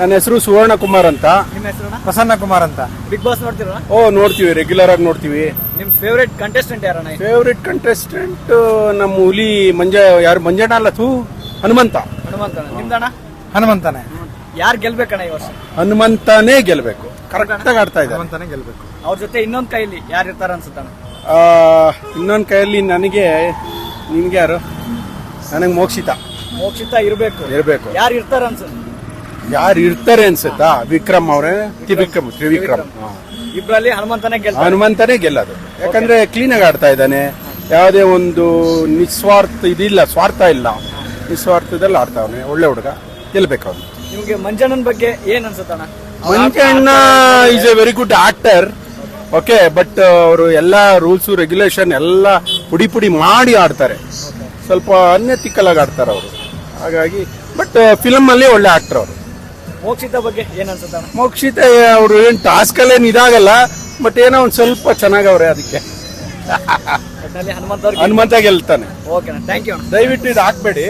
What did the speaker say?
ನನ್ನ ಹೆಸರು ಸುವರ್ಣ ಕುಮಾರ್ ಅಂತ. ನಿಮ್ಮ ಹೆಸರು ಪ್ರಸನ್ನ ಕುಮಾರ್ ಅಂತ. ಬಿಗ್ ಬಾಸ್ ನೋಡ್ತೀರಾ? ಓ ನೋಡ್ತೀವಿ ರೆಗ್ಯುಲರ್ ಆಗಿ ನೋಡ್ತೀವಿ. ನಿಮ್ ಫೇವ್ರೇಟ್ ಕಂಟೆಸ್ಟೆಂಟ್ ಯಾರಣ್ಣ ಫೇವ್ರೇಟ್ ಕಂಟೆಸ್ಟೆಂಟ್ ನಮ್ಮ ಹುಲಿ ಮಂಜ ಯಾರು ಮಂಜಣ್ಣ ಅಲ್ಲ ತೂ ಹನುಮಂತ. ಹನುಮಂತ ನಿಮ್ದಣ್ಣ? ಹನುಮಂತನೇ. ಯಾರು ಗೆಲ್ಬೇಕಣ್ಣ ಈ ವರ್ಷ? ಹನುಮಂತನೇ ಗೆಲ್ಬೇಕು. ಕರೆಕ್ಟ್ ಆಗಿ ಆಡ್ತಾ ಇದ್ದಾರೆ. ಹನುಮಂತನೇ ಗೆಲ್ಬೇಕು. ಅವ್ರ ಜೊತೆ ಇನ್ನೊಂದ್ ಕೈಯಲ್ಲಿ ಯಾರು ಇರ್ತಾರ ಅನ್ಸುತ್ತಣ್ಣ? ಇನ್ನೊಂದು ಕೈಯಲ್ಲಿ ನನಗೆ ನಿಮ್ಗೆ ಯಾರು? ನನಗೆ ಮೋಕ್ಷಿತ. ಮೋಕ್ಷಿತ ಇರಬೇಕು. ಇರಬೇಕು. ಯಾರು ಇರ್ತಾರ ಅನ್ಸುತ್ತೆ? ಯಾರು ಇರ್ತಾರೆ ಅನ್ಸುತ್ತಾ? ವಿಕ್ರಮ್ ಅವರೇ? ತ್ರಿವಿಕ್ರಮ್ ತ್ರಿವಿಕ್ರಮ್. ಇಬ್ಬರಲ್ಲಿ ಹನುಮಂತನೇ ಗೆಲ್ಲ ಹನುಮಂತನೇ ಗೆಲ್ಲೋದು. ಯಾಕಂದ್ರೆ ಕ್ಲೀನ್ ಆಗಿ ಆಡ್ತಾ ಇದ್ದಾನೆ. ಯಾವುದೇ ಒಂದು ನಿಸ್ವಾರ್ಥ ಇದಿಲ್ಲ ಸ್ವಾರ್ಥ ಇಲ್ಲ. ನಿಸ್ವಾರ್ಥದಲ್ಲಿ ಆಡ್ತಾವನೆ. ಒಳ್ಳೆ ಹುಡುಗ. ಗೆಲ್ಬೇಕು ಅವನು. ನಿಮಗೆ ಮಂಜಣ್ಣನ ಬಗ್ಗೆ ಏನ್ ಅನ್ಸುತ್ತಣ್ಣ Manjanna is a very good actor okay but ಅವರು ಎಲ್ಲ ರೂಲ್ಸು ರೆಗ್ಯುಲೇಷನ್ ಎಲ್ಲ ಪುಡಿ ಪುಡಿ ಮಾಡಿ ಆಡ್ತಾರೆ. ಸ್ವಲ್ಪ ಅನ್ಯ ತಿಕ್ಕಲಾಗಿ ಆಡ್ತಾರೆ ಅವರು. ಹಾಗಾಗಿ ಬಟ್ ಫಿಲಮ್ ಅಲ್ಲಿ ಒಳ್ಳೆ ಆಕ್ಟರ್ ಅವರು. ಮೋಕ್ಷಿತ ಬಗ್ಗೆ ಏನ್ ಅನ್ಸುತ್ತೆ ಮೋಕ್ಷಿತ ಅವರು ಏನ್ ಟಾಸ್ಕ್ ಅಲ್ಲೇನ್ ಇದಾಗಲ್ಲ ಬಟ್ ಏನೋ ಒಂದ್ ಸ್ವಲ್ಪ ಚೆನ್ನಾಗವ್ರೆ ಅದಕ್ಕೆ. ಹನುಮಂತ ಗೆಲ್ತಾನೆ. ಓಕೆ ಥ್ಯಾಂಕ್ ಯು ದಯವಿಟ್ಟು ಇದು ಹಾಕ್ಬೇಡಿ.